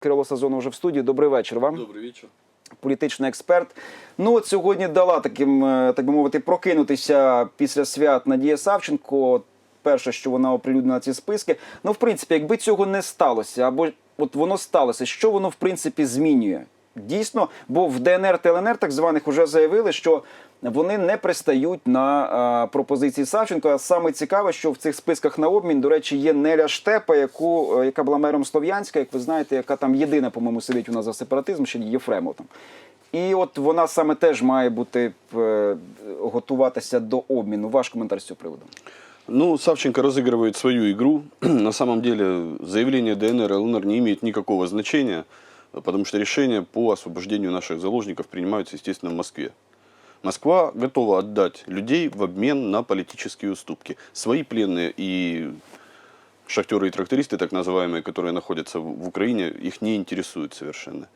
Кирило Сазонов вже в студії. Добрий вечір вам. Добрый вечер. Політичний експерт. Ну от сьогодні дала таким, е, так би мовити, прокинутися після свят Надія Савченко. Перше, що вона оприлюднила ці списки. Ну, в принципі, якби цього не сталося, або от воно сталося, що воно в принципі змінює? Дійсно, бо в ДНР та ЛНР так званих вже заявили, що вони не пристають на пропозиції Савченко. Саме цікаве, що в цих списках на обмін, до речі, є Неля Штепа, яку, е, яка була мером Слов'янська, як ви знаєте, яка там єдина, по-моєму, сидить у нас за сепаратизм, ще Єфремов там. І от вона саме теж має бути е, готуватися до обміну. Ваш коментар з цього приводу. Ну, Савченко разыгрывает свою игру. На самом деле заявление ДНР и ЛНР не имеет никакого значения, потому что решения по освобождению наших заложников принимаются, естественно, в Москве. Москва готова отдать людей в обмен на политические уступки. Свои пленные и шахтеры и трактористы, так называемые, которые находятся в в Украине, их не интересует совершенно.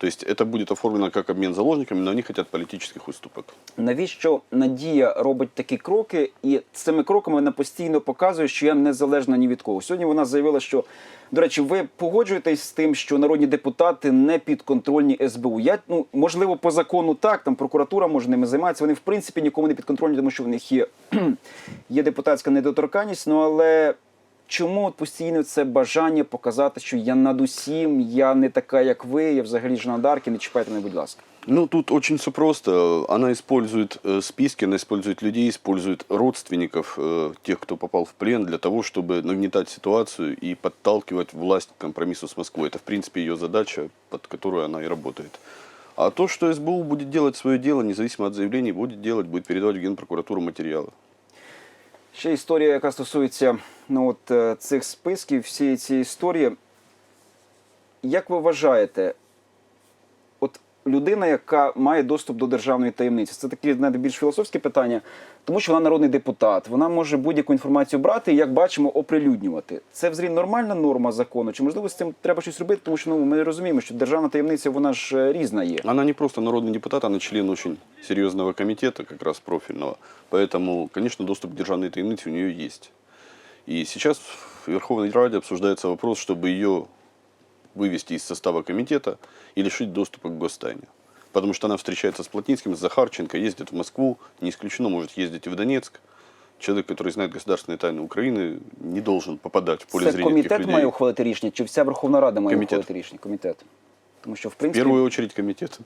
То есть это будет оформлено как обмен заложниками, но они хотят политических уступок. Навіщо Надія робить такі кроки, і цими кроками вона постійно показує, що я незалежна ні від кого. Сьогодні вона заявила, що до речі, ви погоджуєтесь з тим, що народні депутати не підконтрольні СБУ. Я ну можливо по закону так, там прокуратура може ними займатися. Вони в принципі нікому не підконтрольні, тому що в них є, є депутатська недоторканність. Ну але чому от постійно це бажання показати, що я над усім, я не така, як ви, я взагалі ж Дарки, не чіпайте мене, будь ласка. Ну, тут очень все просто. Она использует э, списки, она использует людей, использует родственников э, тех, кто попал в плен, для того, чтобы нагнетать ситуацию и подталкивать власть к компромиссу с Москвой. Это, в принципе, ее задача, под которую она и работает. А то, что СБУ будет делать свое дело, независимо от заявлений, будет делать, будет передавать в Генпрокуратуру материалы. Ще історія, яка стосується ну, от, е, цих списків, всієї цієї історії. Як ви вважаєте, от людина, яка має доступ до державної таємниці, це такі знаєте, більш філософські питання, тому що вона народний депутат, вона може будь-яку інформацію брати і, як бачимо, оприлюднювати. Це взагалі нормальна норма закону? Чи можливо з цим треба щось робити? Тому що ну, ми розуміємо, що державна таємниця вона ж е, різна є. Она не просто народный депутат, она член очень серьезного комитета, как раз профильного. Поэтому, конечно, доступ к державной таемнице у нее есть. И сейчас в Верховной Раде обсуждается вопрос, чтобы ее вывести из состава комитета и лишить доступа к гостайне. Потому что она встречается с Плотницким, с Захарченко, ездит в Москву, не исключено, может ездить и в Донецк. Человек, который знает государственные тайны Украины, не должен попадать в поле Це зрения этих комітет людей. має ухвалити рішення, чи вся Верховна Рада має Комітет. ухвалити рішення? Комітет. Тому що, в В принципі, первую очередь комитет.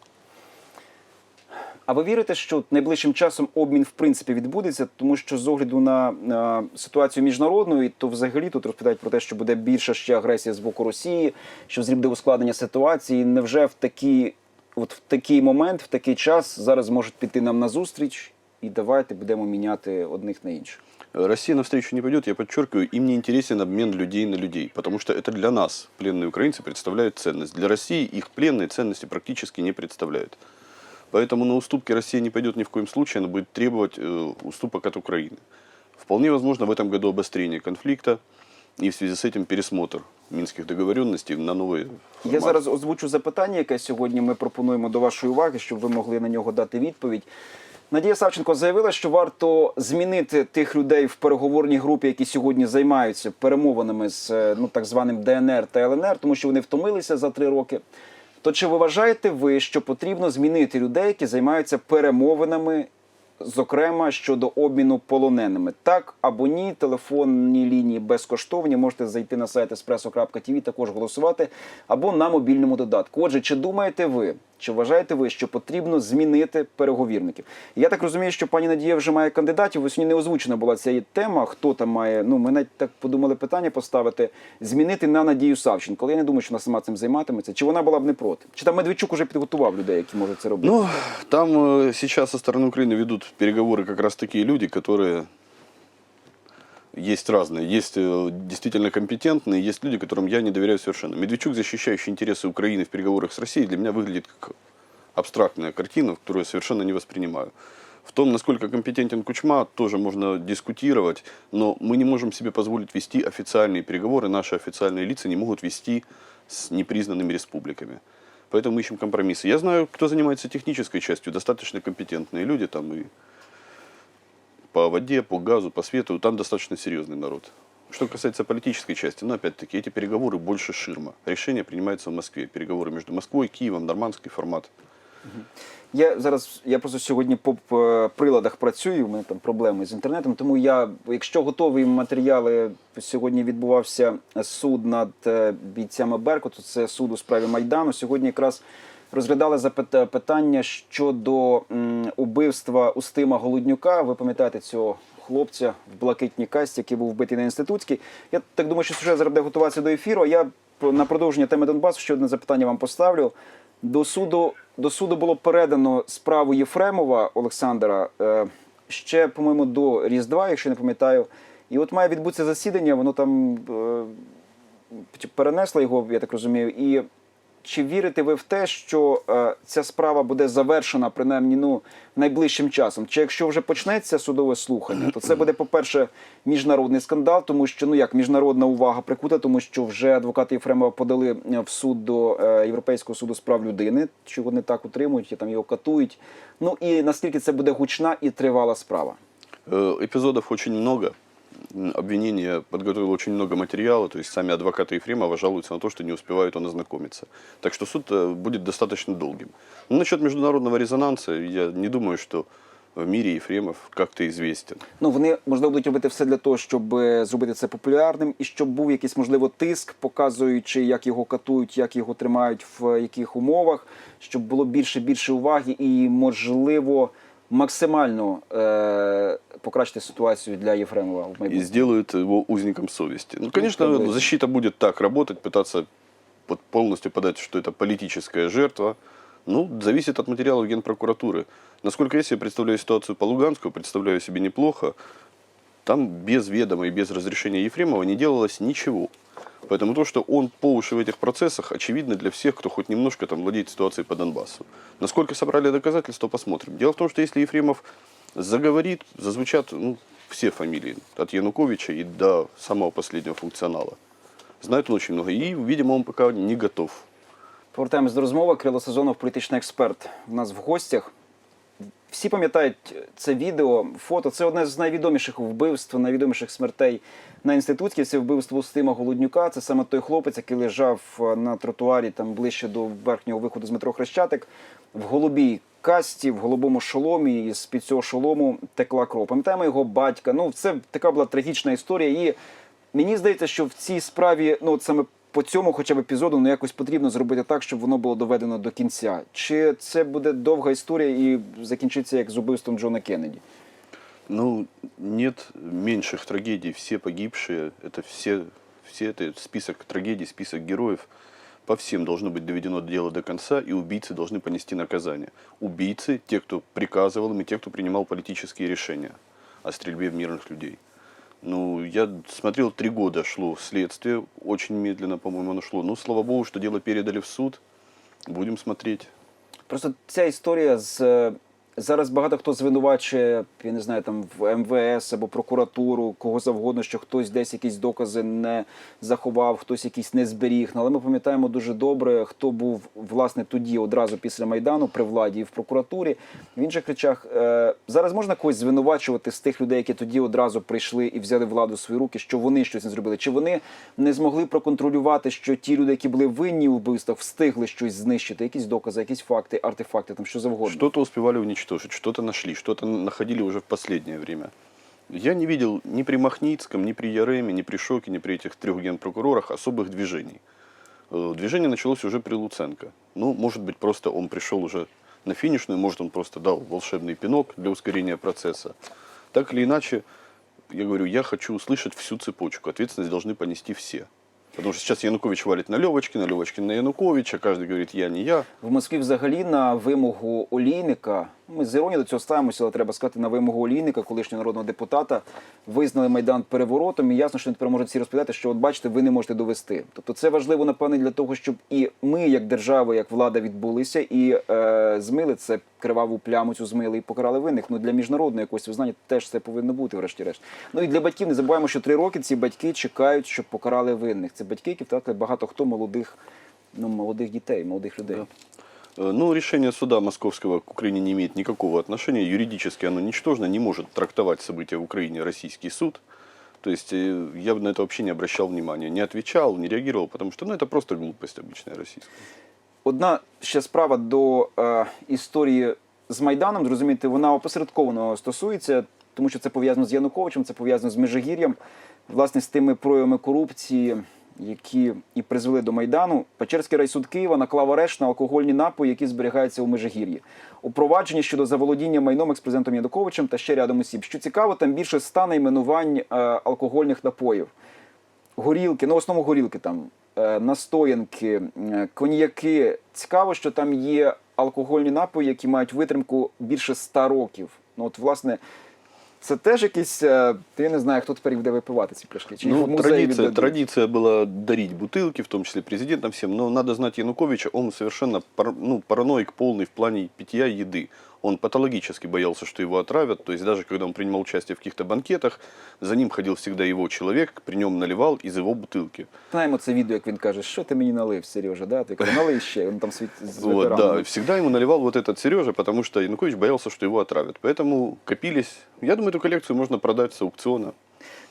А ви вірите, що найближчим часом обмін в принципі відбудеться, тому що з огляду на, на ситуацію міжнародну, то взагалі тут розповідають про те, що буде більша ще агресія з боку Росії, що зрібде ускладнення ситуації. Невже в такий, от в такий момент, в такий час зараз можуть піти нам на зустріч, і давайте будемо міняти одних на інших? Россия навстречу не пойдет, я подчеркиваю, им не интересен обмен людей на людей, потому что это для нас, пленные украинцы, представляют ценность. Для России их пленные ценности практически не представляют. Поэтому на уступки Россия не пойдет ни в коем случае, она будет требовать э, уступок от Украины. Вполне возможно в этом году обострение конфликта и в связи с этим пересмотр минских договоренностей на новые Я зараз озвучу запитання, яке сьогодні ми пропонуємо до вашої уваги, щоб ви могли на нього дати відповідь. Надія Савченко заявила, що варто змінити тих людей в переговорній групі, які сьогодні займаються перемовинами з е, ну так званим ДНР та ЛНР, тому що вони втомилися за три роки. То чи вважаєте ви, що потрібно змінити людей, які займаються перемовинами, зокрема щодо обміну полоненими? Так або ні, телефонні лінії безкоштовні. Можете зайти на сайт espresso.tv, також голосувати, або на мобільному додатку. Отже, чи думаєте ви, чи вважаєте ви, що потрібно змінити переговірників? Я так розумію, що пані Надія вже має кандидатів. Ось сьогодні не озвучена була ця тема. Хто там має? Ну ми навіть так подумали питання поставити, змінити на Надію Савченко. Але я не думаю, що вона сама цим займатиметься. Чи вона була б не проти? Чи там Медведчук уже підготував людей, які можуть це робити? Ну, там э, сейчас со стороны Украины ведут переговоры как раз такие люди, которые есть разные. Есть э, действительно компетентные, есть люди, которым я не доверяю совершенно. Медведчук, защищающий интересы Украины в переговорах с Россией, для меня выглядит как абстрактная картина, которую я совершенно не воспринимаю. В том, насколько компетентен Кучма, тоже можно дискутировать, но мы не можем себе позволить вести официальные переговоры, наши официальные лица не могут вести с непризнанными республиками. Поэтому мы ищем компромиссы. Я знаю, кто занимается технической частью, достаточно компетентные люди там и по воде, по газу, по свету, там достаточно серьезный народ. Что касается политической части, ну, опять-таки, эти переговоры больше ширма. Решение принимается в Москве. Переговоры между Москвой, Киевом, нормандский формат. Я зараз я просто сьогодні по п- приладах працюю. У мене там проблеми з інтернетом. Тому я, якщо готові матеріали, сьогодні відбувався суд над е, бійцями Беркуту. Це суд у справі Майдану. Сьогодні якраз розглядали запит- питання щодо убивства Устима Голоднюка. Ви пам'ятаєте цього хлопця в блакитній касті, який був вбитий на інститутській. Я так думаю, що сюжет зараз готуватися до ефіру. А я на продовження теми Донбасу ще одне запитання вам поставлю. До суду, до суду було передано справу Єфремова Олександра е, ще, по-моєму, до Різдва, якщо не пам'ятаю. І от має відбутися засідання, воно там е, перенесло його, я так розумію. І чи вірите ви в те, що е, ця справа буде завершена принаймні ну, найближчим часом? Чи якщо вже почнеться судове слухання, то це буде, по-перше, міжнародний скандал, тому що ну як міжнародна увага прикута, тому що вже адвокати Єфремова подали е, в суд до е, Європейського суду з прав людини, що вони так утримують і там його катують. Ну і наскільки це буде гучна і тривала справа? Эпизодов очень много. М, Обвинение подготовило очень много материала, то есть сами адвокаты Ефремова жалуются на то, что не успевают он ознакомиться. Так что суд э, будет достаточно долгим. Но насчет международного резонанса, я не думаю, что в мире Ефремов как-то известен. Ну вони можливо будуть робити все для того, щоб е, зробити це популярним, і щоб був якийсь можливо тиск, показуючи, як його катують, як його тримають в яких умовах, щоб було більше більше уваги і можливо максимально е- покращити ситуацію для Єфремова в И сделают его узником совести. Ну, конечно, конечно. защита будет так работать, пытаться вот полностью подать, что это политическая жертва. Ну, зависит от материалов Генпрокуратуры. Насколько я себе представляю ситуацию по Луганску, представляю себе неплохо, там без ведома и без разрешения Ефремова не делалось ничего. Поэтому то, что он по уши в этих процессах, очевидно для всех, кто хоть немножко там владеет ситуацией по Донбассу. Насколько собрали доказательства, посмотрим. Дело в том, что если Ефремов заговорит, зазвучат ну, все фамилии, от Януковича и до самого последнего функционала. Знает он очень много. И, видимо, он пока не готов. Повертаємось до розмови. Крило Сезонов, політичний експерт, у нас в гостях. Всі пам'ятають це відео, фото. Це одне з найвідоміших вбивств, найвідоміших смертей на інститутській. Це вбивство Устима Голоднюка. Це саме той хлопець, який лежав е, на тротуарі там ближче до верхнього виходу з метро Хрещатик в голубій касті, в голубому шоломі. І з під цього шолому текла кров. Пам'ятаємо його батька. Ну, це така була трагічна історія. І Мені здається, що в цій справі, ну от саме по цьому, хоча б епізоду, ну якось потрібно зробити так, щоб воно було доведено до кінця. Чи це буде довга історія і закінчиться як з убивством Джона Кеннеді? Ну, нет меньших трагедий. Все погибшие, это все, все это список трагедий, список героев. По всем должно быть доведено дело до конца, и убийцы должны понести наказание. Убийцы, те, кто приказывал им, и те, кто принимал политические решения о стрельбе в мирных людей. Ну, я смотрел, три года шло следствие, очень медленно, по-моему, оно шло. Ну, слава богу, что дело передали в суд. Будем смотреть. Просто ця історія з е, зараз багато хто звинувачує, я не знаю, там в МВС або прокуратуру, кого завгодно, що хтось десь якісь докази не заховав, хтось якісь не зберіг. Ну, Але ми пам'ятаємо дуже добре, хто був власне тоді, одразу після майдану при владі і в прокуратурі. В інших речах е, зараз можна когось звинувачувати з тих людей, які тоді одразу прийшли і взяли владу в свої руки, що вони щось не зробили. Чи вони не змогли проконтролювати, що ті люди, які були винні у вбивствах, встигли щось знищити, якісь докази, якісь факти, артефакти, там що завгодно. Что-то успевали уничтожить, что-то нашли, что-то находили уже в последнее время. Я не видел ни при Махницком, ни при Яреме, ни при Шоке, ни при этих трех генпрокурорах особых движений. Э, Движение началось уже при Луценко. Ну, может быть, просто он пришел уже на финишную, может, он просто дал волшебный пинок для ускорения процесса. Так или иначе, я говорю, я хочу услышать всю цепочку. Ответственность должны понести все. Потому что сейчас Янукович валит на Левочкина, Левочкин на Януковича, каждый говорит, я не я. В Москві взагалі на вимогу олійника. Ми з іронією до цього ставимося, але треба сказати, на вимогу олійника, колишнього народного депутата, визнали майдан переворотом. І ясно, що тепер можуть всі розповідати, що от бачите, ви не можете довести. Тобто, це важливо напевне для того, щоб і ми, як держава, як влада, відбулися і е, змили це криваву пляму, цю змили і покарали винних. Ну для міжнародного якогось визнання теж це повинно бути, врешті-решт. Ну і для батьків не забуваємо, що три роки ці батьки чекають, щоб покарали винних. Це батьки, які втратили багато хто молодих, ну молодих дітей, молодих людей. Да. Э, Ну, решение суда московского к Украине не имеет никакого отношения. Юридически оно ничтожно, не может трактовать события в Украине российский суд. То есть э, я бы на это вообще не обращал внимания, не отвечал, не реагировал, потому что ну, это просто глупость обычная российская. Одна ще справа до е, історії з Майданом. Зрозумієте, вона опосередковано стосується, тому що це пов'язано з Януковичем, це пов'язано з Межигір'ям, власне, з тими проявами корупції, які і призвели до Майдану. Печерський райсуд Києва наклав арешт на алкогольні напої, які зберігаються у Межигір'ї. У щодо заволодіння майном експрезидентом Януковичем та ще рядом осіб. Що цікаво, там більше ста найменувань е, алкогольних напоїв горілки, ну в основному горілки там, е, настоянки, е, коньяки. Цікаво, що там є алкогольні напої, які мають витримку більше ста років. Ну от, власне, це теж якийсь. е, Я не знаю, хто тепер їх буде випивати ці пляшки. Чи їх в Ну, музеї традиция, віддадуть? традиция была дарить бутылки, в том числе президентам всем, но надо знать Януковича, он совершенно пар- ну, параноик полный в плане питья и еды. Он патологически боялся, что его отравят, то есть даже когда он принимал участие в каких-то банкетах, за ним ходил всегда его человек, при нем наливал из его бутылки. Знаємо це відео, як він каже, що ти мені налив, Сережа, да? Ти каже, налий ще, він там світ з Вот, ветеранами. да, всегда ему наливал вот этот Сережа, потому что Янукович боялся, что его отравят. Поэтому копились. Я думаю, эту коллекцию можно продать с аукциона.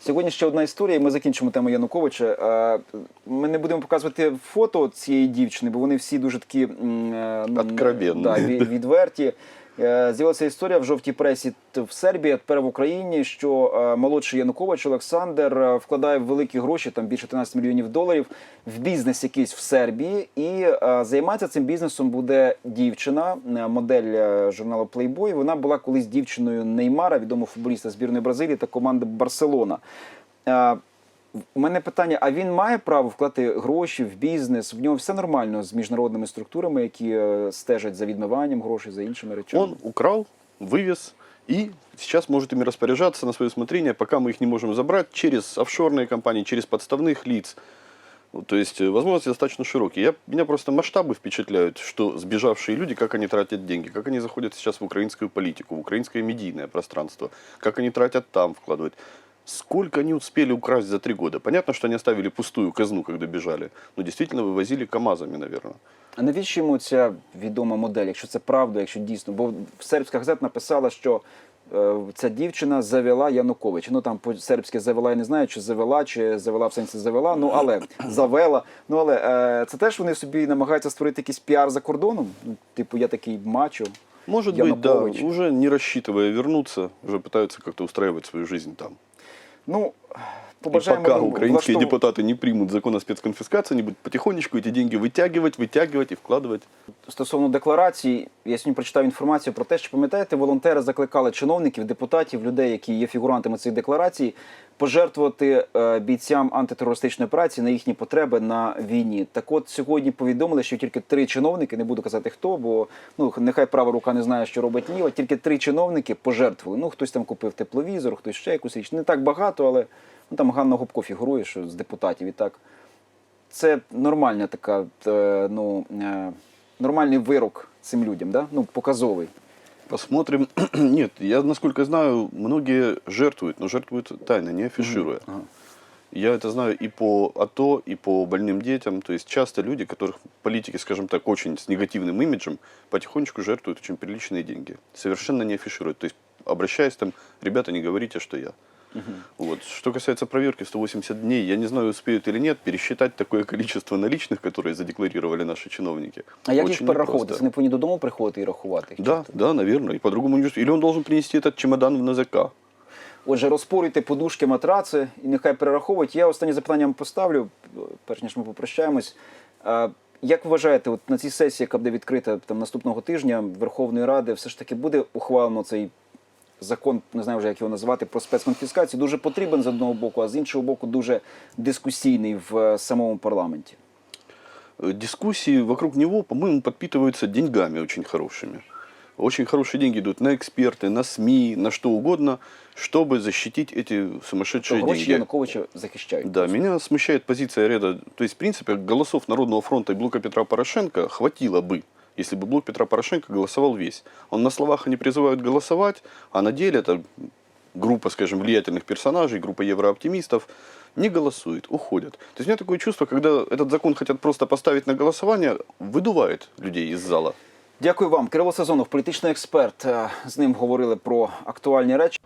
Сьогодні ще одна історія, і ми закінчимо тему Януковича. Е, Ми не будемо показувати фото цієї дівчини, бо вони всі дуже такі м, е, ну, Откровенні. да, ві- відверті. Е, З'явилася історія в жовтій пресі в Сербії, тепер в Україні, що е, молодший Янукович Олександр е, вкладає великі гроші, там більше 13 мільйонів доларів, в бізнес якийсь в Сербії, і займатися цим бізнесом буде дівчина, модель журналу Playboy. Вона була колись дівчиною Неймара, відомого футболіста збірної Бразилії та команди Барселона. Е, у мене питання: а він має право вклати гроші в бізнес? В нього все нормально з міжнародними структурами, які е, стежать за відмиванням грошей, за іншими речами. Он украл, вывез и сейчас может ими распоряжаться на свое усмотрение, пока мы их не можем забрать через офшорные компании, через подставных лиц. Вот, То есть э, возможности достаточно широкие. Я, меня просто масштабы впечатляют, что сбежавшие люди, как они тратят деньги, как они заходят сейчас в украинскую политику, в украинское медийное пространство, как они тратят там, вкладывают. Сколько они успели украсть за три года? Понятно, что они оставили пустую казну, когда бежали, но действительно вывозили КАМАЗами, наверное. А навіщо йому ця відома модель, якщо це правда, якщо дійсно? Бо сербська газета написала, що е, ця дівчина завела Януковича. Ну там по-сербськи завела, я не знаю, чи завела, чи завела в сенсі завела, ну але завела. Ну але е, це теж вони собі намагаються створити якийсь піар за кордоном. Ну, типу, я такий мачо. Может быть, да, Янукович. уже не рассчитывая вернуться, уже пытаются как-то устраивать свою жизнь там. Ну, И побажаємо пока вам украинские влаштов- депутаты не примут закон о спецконфискации, они будут потихонечку эти деньги вытягивать, вытягивать и вкладывать. Стосовно декларацій, я сьогодні прочитав інформацію про те, що пам'ятаєте, волонтери закликали чиновників, депутатів, людей, які є фігурантами цих декларацій, пожертвувати е, бійцям антитерористичної операції на їхні потреби на війні. Так от сьогодні повідомили, що тільки три чиновники, не буду казати хто, бо ну нехай права рука не знає, що робить ліва. Тільки три чиновники пожертвували. Ну хтось там купив тепловізор, хтось ще якусь річ. Не так багато, але ну там Ганна Гопко фігурує, що з депутатів і так це нормальна така, е, ну, е, нормальний вирок цим людям, да? ну, показовий. Посмотрим. Нет, я, насколько знаю, многие жертвуют, но жертвуют тайно, не афишируя. Ага. Я это знаю и по АТО, и по больным детям. То есть часто люди, которых политики, скажем так, очень с негативным имиджем, потихонечку жертвуют очень приличные деньги. Совершенно не афишируют. То есть, обращаясь там, ребята, не говорите, что я. Вот. Что касается проверки 180 дней, я не знаю, успеют или нет пересчитать такое количество наличных, которые задекларировали наши чиновники. А як Очень їх перераховувати? непросто. Це не повинні додому приходити і рахувати їх? Да, часто? да, наверное. И по-другому не Или он должен принести этот чемодан в НЗК. Отже, розпорюйте подушки, матраци і нехай перераховують. Я останнє запитання вам поставлю, перш ніж ми попрощаємось. А, Як ви вважаєте, от на цій сесії, яка буде відкрита там наступного тижня Верховної Ради, все ж таки буде ухвалено цей закон, не знаю вже як його називати, про спецконфіскацію? Дуже потрібен з одного боку, а з іншого боку, дуже дискусійний в е, самому парламенті. Э, Дискуссии вокруг него, по-моему, подпитываются деньгами очень хорошими. Очень хорошие деньги идут на эксперты, на СМИ, на что угодно, чтобы защитить эти Що сумасшедшие гроші деньги. Януковича захищають. Да, меня смущает позиция ряда. То есть, в принципе, голосов Народного фронта и блока Петра Порошенко хватило бы, если бы блок Петра Порошенко голосовал весь. Он на словах они призывают голосовать, а на деле это группа, скажем, влиятельных персонажей, группа еврооптимистов, не голосует, уходят. То есть у меня такое чувство, когда этот закон хотят просто поставить на голосование, выдувает людей из зала. Дякую вам. Кирило Сезонов, політичний експерт. Е, З ним говорили про актуальні речі.